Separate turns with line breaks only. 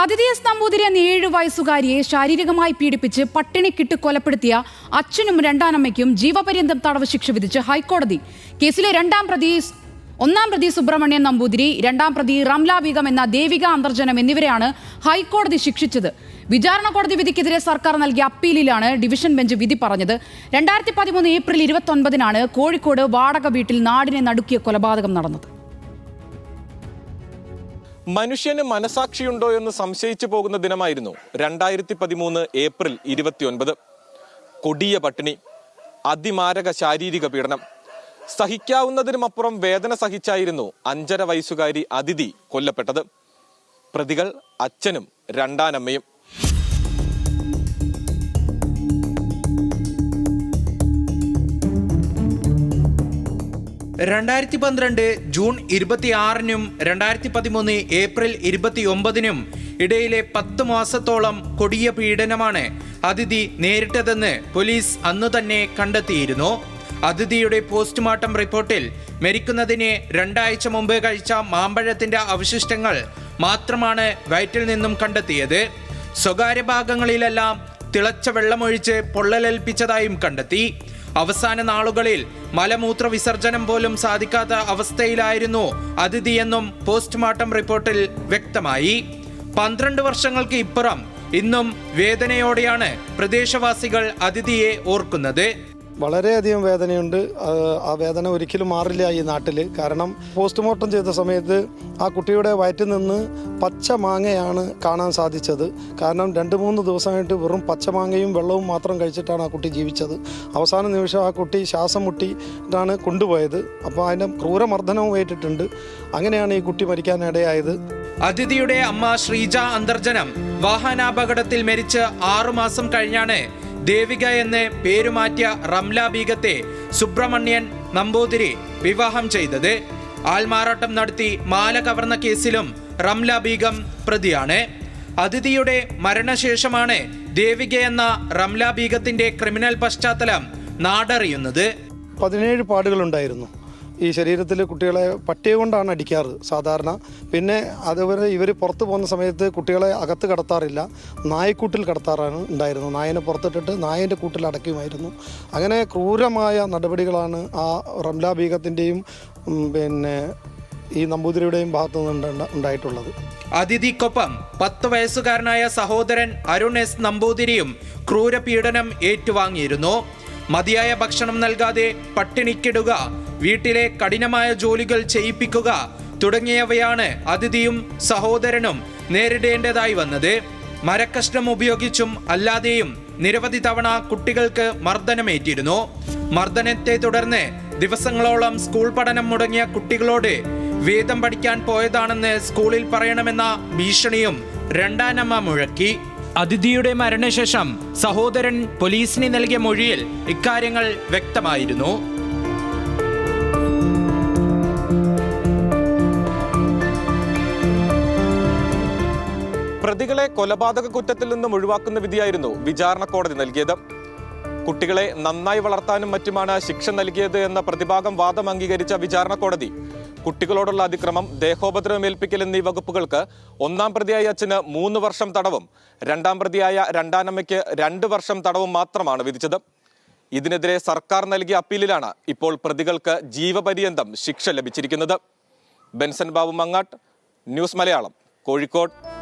അതിഥി സ്തംഭൂതിരി എന്ന ഏഴു വയസ്സുകാരിയെ ശാരീരികമായി പീഡിപ്പിച്ച് പട്ടിണിക്കിട്ട് കൊലപ്പെടുത്തിയ അച്ഛനും രണ്ടാനമ്മയ്ക്കും ജീവപര്യന്തം തടവ് ശിക്ഷ വിധിച്ച് ഹൈക്കോടതി കേസിലെ രണ്ടാം പ്രതി ഒന്നാം പ്രതി സുബ്രഹ്മണ്യൻ നമ്പൂതിരി രണ്ടാം പ്രതി റംല ബീഗം എന്ന ദേവിക അന്തർജനം എന്നിവരെയാണ് ഹൈക്കോടതി ശിക്ഷിച്ചത്. വിചാരണ കോടതി വിധിക്കെതിരെ സർക്കാർ നൽകിയ അപ്പീലിലാണ് ഡിവിഷൻ ബെഞ്ച് വിധി പറഞ്ഞത്. രണ്ടായിരത്തി പതിമൂന്ന് ഏപ്രിൽ ഇരുപത്തി ഒൻപതിനാണ് കോഴിക്കോട് വാടക വീട്ടിൽ നാടിനെ നടുക്കിയ കൊലപാതകം നടന്നത്.
മനുഷ്യന് മനസാക്ഷിയുണ്ടോ എന്ന് സംശയിച്ചു പോകുന്ന ദിനമായിരുന്നു രണ്ടായിരത്തി പതിമൂന്ന് ഏപ്രിൽ ഇരുപത്തിയൊൻപത്. കൊടിയ പട്ടിണി അതിമാരക ശാരീരിക പീഡനം. സഹിക്കാവുന്നതിനുമപ്പുറം വേദന സഹിച്ചായിരുന്നു അഞ്ചര വയസ്സുകാരി അതിഥി കൊല്ലപ്പെട്ടത്. പ്രതികൾ അച്ഛനും രണ്ടാനമ്മയും.
രണ്ടായിരത്തി പന്ത്രണ്ട് ജൂൺ ഇരുപത്തിയാറിനും രണ്ടായിരത്തി പതിമൂന്ന് ഏപ്രിൽ ഇരുപത്തി ഒമ്പതിനും ഇടയിലെ പത്ത് മാസത്തോളം കൊടിയ പീഡനമാണ് അതിഥി നേരിട്ടതെന്ന് പോലീസ് അന്നു തന്നെ കണ്ടെത്തിയിരുന്നു. അതിഥിയുടെ പോസ്റ്റ്മോർട്ടം റിപ്പോർട്ടിൽ മരിക്കുന്നതിന് രണ്ടാഴ്ച മുമ്പ് കഴിച്ച മാമ്പഴത്തിന്റെ അവശിഷ്ടങ്ങൾ മാത്രമാണ് വയറ്റിൽ നിന്നും കണ്ടെത്തിയത്. സ്വകാര്യ ഭാഗങ്ങളിലെല്ലാം തിളച്ച വെള്ളമൊഴിച്ച് പൊള്ളലേൽപ്പിച്ചതായും കണ്ടെത്തി. അവസാന നാളുകളിൽ മലമൂത്ര വിസർജനം പോലും സാധിക്കാത്ത അവസ്ഥയിലായിരുന്നു അതിഥിയെന്നും പോസ്റ്റ്മോർട്ടം റിപ്പോർട്ടിൽ വ്യക്തമായി. പന്ത്രണ്ട് വർഷങ്ങൾക്ക് ഇപ്പുറം ഇന്നും വേദനയോടെയാണ് പ്രദേശവാസികൾ അതിഥിയെ ഓർക്കുന്നത്.
വളരെയധികം വേദനയുണ്ട്. ആ, വേദന ഒരിക്കലും മാറില്ല ഈ നാട്ടിൽ കാരണം പോസ്റ്റ്മോർട്ടം ചെയ്ത സമയത്ത് ആ കുട്ടിയുടെ വയറ്റിൽ നിന്ന് പച്ച മാങ്ങയാണ് കാണാൻ സാധിച്ചത്. കാരണം രണ്ട് മൂന്ന് ദിവസമായിട്ട് വെറും പച്ച മാങ്ങയും വെള്ളവും മാത്രം കഴിച്ചിട്ടാണ് ആ കുട്ടി ജീവിച്ചത്. അവസാന നിമിഷം ആ കുട്ടി ശ്വാസം മുട്ടിയിട്ടാണ് കൊണ്ടുപോയത്. അപ്പോൾ അതിന്റെ ക്രൂരമർദ്ദനവും ഏറ്റിട്ടുണ്ട്. അങ്ങനെയാണ് ഈ കുട്ടി മരിക്കാനിടയായത്.
അതിഥിയുടെ അമ്മ ശ്രീജ അന്തർജനം വാഹനാപകടത്തിൽ മരിച്ച് ആറുമാസം കഴിഞ്ഞാണ് ദേവിക എന്ന് പേരുമാറ്റിയ റംല ബീഗത്തെ സുബ്രഹ്മണ്യൻ നമ്പൂതിരി വിവാഹം ചെയ്തത്. ആൾമാറാട്ടം നടത്തി മാല കവർന്ന കേസിലും റംല ബീഗം പ്രതിയാണ്. അതിഥിയുടെ മരണശേഷമാണ് ദേവിക എന്ന റംല ബീഗത്തിന്റെ ക്രിമിനൽ പശ്ചാത്തലം നാടറിയുന്നത്.
പതിനേഴ് പാടുകളുണ്ടായിരുന്നു. ഈ ശരീരത്തിൽ കുട്ടികളെ പട്ടിയ കൊണ്ടാണ് അടിക്കാറ് സാധാരണ. പിന്നെ അതുപോലെ ഇവർ പുറത്ത് പോകുന്ന സമയത്ത് കുട്ടികളെ അകത്ത് കടത്താറില്ല. നായക്കൂട്ടിൽ കടത്താറാണ് ഉണ്ടായിരുന്നത്. നായനെ പുറത്തിട്ടിട്ട് നായന്റെ കൂട്ടിൽ അടയ്ക്കുമായിരുന്നു. അങ്ങനെ ക്രൂരമായ നടപടികളാണ് ആ റംല ബീഗത്തിന്റെയും പിന്നെ ഈ നമ്പൂതിരിയുടെയും ഭാഗത്തു നിന്ന് ഉണ്ടായിട്ടുള്ളത്.
അതിഥിക്കൊപ്പം പത്ത് വയസ്സുകാരനായ സഹോദരൻ അരുൺ എസ് നമ്പൂതിരിയും ക്രൂരപീഡനം ഏറ്റുവാങ്ങിയിരുന്നു. മതിയായ ഭക്ഷണം നൽകാതെ പട്ടിണിക്കിടുക വീട്ടിലെ കഠിനമായ ജോലികൾ ചെയ്യിപ്പിക്കുക തുടങ്ങിയവയാണ് അതിഥിയും സഹോദരനും നേരിടേണ്ടതായി വന്നത്. മരക്കഷ്ണം ഉപയോഗിച്ചും അല്ലാതെയും നിരവധി തവണ കുട്ടികൾക്ക് മർദ്ദനമേറ്റിരുന്നു. മർദ്ദനത്തെ തുടർന്ന് ദിവസങ്ങളോളം സ്കൂൾ പഠനം മുടങ്ങിയ കുട്ടികളോട് വേദം പഠിക്കാൻ പോയതാണെന്ന് സ്കൂളിൽ പറയണമെന്ന ഭീഷണിയും രണ്ടാനമ്മ മുഴക്കി. അതിഥിയുടെ മരണശേഷം സഹോദരൻ പോലീസിന് നൽകിയ മൊഴിയിൽ ഇക്കാര്യങ്ങൾ വ്യക്തമായിരുന്നു.
പ്രതികളെ കൊലപാതക കുറ്റത്തിൽ നിന്നും ഒഴിവാക്കുന്ന വിധിയായിരുന്നു വിചാരണ കോടതി നൽകിയത്. കുട്ടികളെ നന്നായി വളർത്താനും മറ്റുമാണ് ശിക്ഷ നൽകിയത് എന്ന പ്രതിഭാഗം വാദം അംഗീകരിച്ച വിചാരണ കോടതി. കുട്ടികളോടുള്ള അതിക്രമം ദേഹോപദ്രവം ഏൽപ്പിക്കൽ എന്നീ വകുപ്പുകൾക്ക് ഒന്നാം പ്രതിയായ അച്ഛന് മൂന്ന് വർഷം തടവും രണ്ടാം പ്രതിയായ രണ്ടാനമ്മയ്ക്ക് രണ്ട് വർഷം തടവും മാത്രമാണ് വിധിച്ചത്. ഇതിനെതിരെ സർക്കാർ നൽകിയ അപ്പീലിലാണ് ഇപ്പോൾ പ്രതികൾക്ക് ജീവപര്യന്തം ശിക്ഷ ലഭിച്ചിരിക്കുന്നത്. ബെൻസൻ ബാബു മങ്ങാട്ട് ന്യൂസ് മലയാളം കോഴിക്കോട്.